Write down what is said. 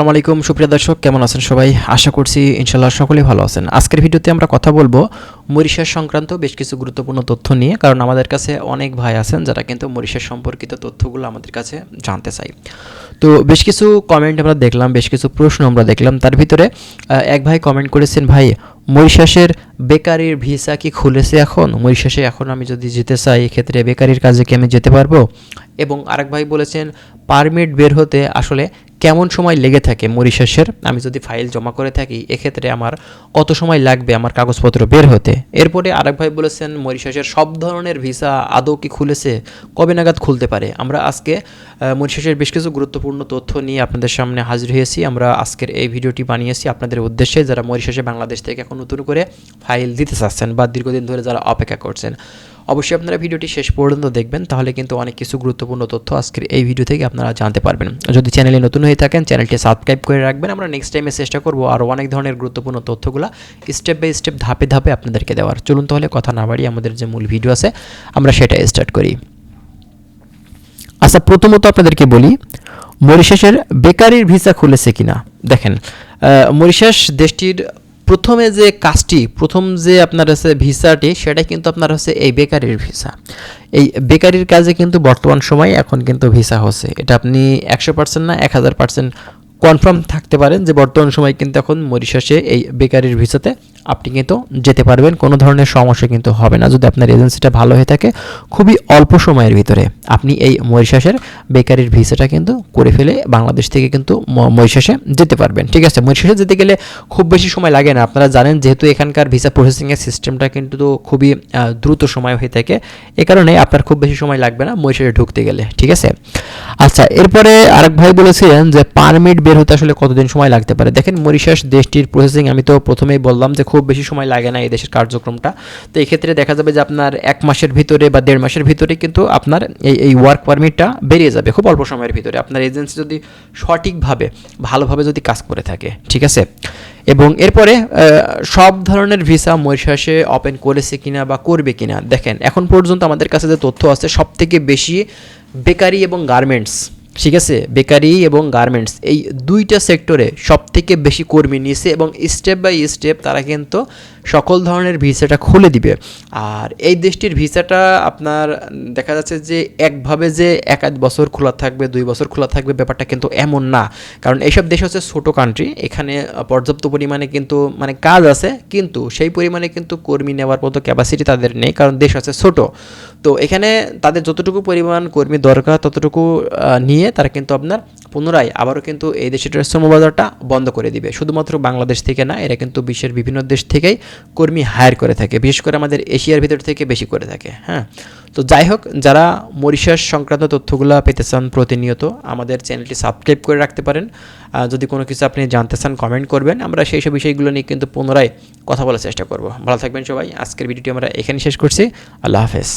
আসসালামু আলাইকুম, সুপ্রিয় দর্শক, কেমন আছেন সবাই? আশা করছি ইনশাল্লাহ সকলেই ভালো আছেন। আজকের ভিডিওতে আমরা কথা বলব মরিশাস সংক্রান্ত বেশ কিছু গুরুত্বপূর্ণ তথ্য নিয়ে, কারণ আমাদের কাছে অনেক ভাই আছেন যারা কিন্তু মরিশাস সম্পর্কিত তথ্যগুলো আমাদের কাছে জানতে চাই। তো বেশ কিছু কমেন্ট আমরা দেখলাম, বেশ কিছু প্রশ্ন আমরা দেখলাম। তার ভিতরে এক ভাই কমেন্ট করেছেন, ভাই, মরিশাসের বেকারির ভিসা কি খুলেছে এখন? মরিশাসে এখন আমি যদি যেতে চাই, এক্ষেত্রে বেকারির কাজে কি আমি যেতে পারব? এবং আরেক ভাই বলেছেন, পারমিট বের হতে আসলে কেমন সময় লেগে থাকে মরিশাসের? আমি যদি ফাইল জমা করে থাকি, এক্ষেত্রে আমার কত সময় লাগবে আমার কাগজপত্র বের হতে? এরপরে আরেক ভাই বলেছেন, মরিশাসের সব ধরনের ভিসা আদৌ কি খুলেছে? কবে নাগাদ খুলতে পারে? আমরা আজকে মরিশাসের বেশ কিছু গুরুত্বপূর্ণ তথ্য নিয়ে আপনাদের সামনে হাজির হয়েছি। আমরা আজকের এই ভিডিওটি বানিয়েছি আপনাদের উদ্দেশ্যে। যারা মরিশাসে বাংলাদেশ থেকে এখন নতুন করে ফাইল দিতে চাচ্ছেন বা দীর্ঘদিন ধরে যারা অপেক্ষা করছেন অবশ্যই আপনারা ভিডিওটি শেষ পর্যন্ত দেখবেন, তাহলে কিন্তু অনেক কিছু গুরুত্বপূর্ণ তথ্য আজকের এই ভিডিও থেকে আপনারা জানতে পারবেন। যদি চ্যানেলে নতুন হয়ে থাকেন, চ্যানেলটি সাবস্ক্রাইব করে রাখবেন। আমরা নেক্সট টাইমে চেষ্টা করব আরও অনেক ধরনের গুরুত্বপূর্ণ তথ্যগুলো স্টেপ বাই স্টেপ ধাপে ধাপে আপনাদেরকে দেওয়ার। চলুন তাহলে কথা না বাড়িয়ে আমাদের যে মূল ভিডিও আছে, আমরা সেটা স্টার্ট করি। আচ্ছা প্রথমত আপনাদেরকে বলি, মরিশাসের বেকারির ভিসা খুলেছে কিনা? দেখেন মরিশাস দেশটির প্রথমে যে কাজটি, প্রথম যে আপনার হচ্ছে ভিসাটি সেটা কিন্তু আপনার হচ্ছে এই বেকারির ভিসা। এই বেকারির কাজে কিন্তু বর্তমান সময়ে এখন কিন্তু ভিসা হচ্ছে। এটা আপনি একশো পার্সেন্ট না, এক হাজার পার্সেন্ট কনফার্ম থাকতে পারেন যে বর্তমান সময় কিন্তু এখন মরিশাসে এই বেকারির ভিসাতে আপনি কিন্তু যেতে পারবেন, কোনো ধরনের সমস্যা কিন্তু হবে না। যদি আপনার এজেন্সিটা ভালো হয়ে থাকে, খুবই অল্প সময়ের ভিতরে আপনি এই মরিশাসের বেকারির ভিসাটা কিন্তু করে ফেলে বাংলাদেশ থেকে কিন্তু মরিশাসে যেতে পারবেন। ঠিক আছে, মরিশাসে যেতে গেলে খুব বেশি সময় লাগে না। আপনারা জানেন, যেহেতু এখানকার ভিসা প্রসেসিংয়ের সিস্টেমটা কিন্তু খুবই দ্রুত সময় হয়ে থাকে, এ কারণে আপনার খুব বেশি সময় লাগবে না মরিশাসে ঢুকতে গেলে। ঠিক আছে? আচ্ছা এরপরে আরেক ভাই বলেছিলেন যে পারমিট বের হতে আসলে কতদিন সময় লাগতে পারে? দেখেন, মরিশাস দেশটির প্রসেসিং আমি তো প্রথমেই বললাম যে, খুব বেশি সময় লাগে না এই দেশের কার্যক্রমটা। তো এই ক্ষেত্রে দেখা যাবে যে আপনার এক মাসের ভিতরে বা দেড় মাসের ভিতরে কিন্তু আপনার এই এই ওয়ার্ক পারমিটটা বেরিয়ে যাবে খুব অল্প সময়ের ভিতরে। আপনার এজেন্সি যদি সঠিকভাবে, ভালোভাবে যদি কাজ করে থাকে, ঠিক আছে? এবং এরপরে সব ধরনের ভিসা মরিশাসে ওপেন করেছে কিনা বা করবে কিনা, দেখেন, এখন পর্যন্ত আমাদের কাছে যে তথ্য আছে সব থেকে বেশি বেকারি এবং গার্মেন্টস ঠিক আছে? বেকারি এবং গার্মেন্টস এই দুইটা সেক্টরে সবথেকে বেশি কর্মী নিয়েছে এবং স্টেপ বাই স্টেপ তারা কিন্তু সকল ধরনের ভিসাটা খুলে দিবে। আর এই দেশটির ভিসাটা আপনার দেখা যাচ্ছে যে একভাবে যে এক আধ বছর খোলা থাকবে, দুই বছর খোলা থাকবে ব্যাপারটা কিন্তু এমন না। কারণ এইসব দেশ হচ্ছে ছোটো কান্ট্রি এখানে পর্যাপ্ত পরিমাণে কিন্তু মানে কাজ আছে, কিন্তু সেই পরিমাণে কিন্তু কর্মী নেওয়ার মতো ক্যাপাসিটি তাদের নেই, কারণ দেশ আছে ছোট। তো এখানে তাদের যতটুকু পরিমাণ কর্মী দরকার ততটুকু নিয়ে তারা কিন্তু আপনার পুনরায় আবারও কিন্তু এই দেশের শ্রমবাজারটা বন্ধ করে দিবে। শুধুমাত্র বাংলাদেশ থেকে না, এরা কিন্তু বিশ্বের বিভিন্ন দেশ থেকেই কর্মী হায়ার করে থাকে, বিশেষ করে আমাদের এশিয়ার ভিতর থেকে বেশি করে থাকে হ্যাঁ? তো যাই হোক, যারা মরিশাস সংক্রান্ত তথ্যগুলো পেতে চান প্রতিনিয়ত, আমাদের চ্যানেলটি সাবস্ক্রাইব করে রাখতে পারেন। যদি কোনো কিছু আপনি জানতে চান কমেন্ট করবেন। আমরা সেই সব বিষয়গুলো নিয়ে কিন্তু পুনরায় কথা বলার চেষ্টা করব। ভালো থাকবেন সবাই। আজকের ভিডিওটি আমরা এখানে শেষ করছি। আল্লাহ হাফেজ।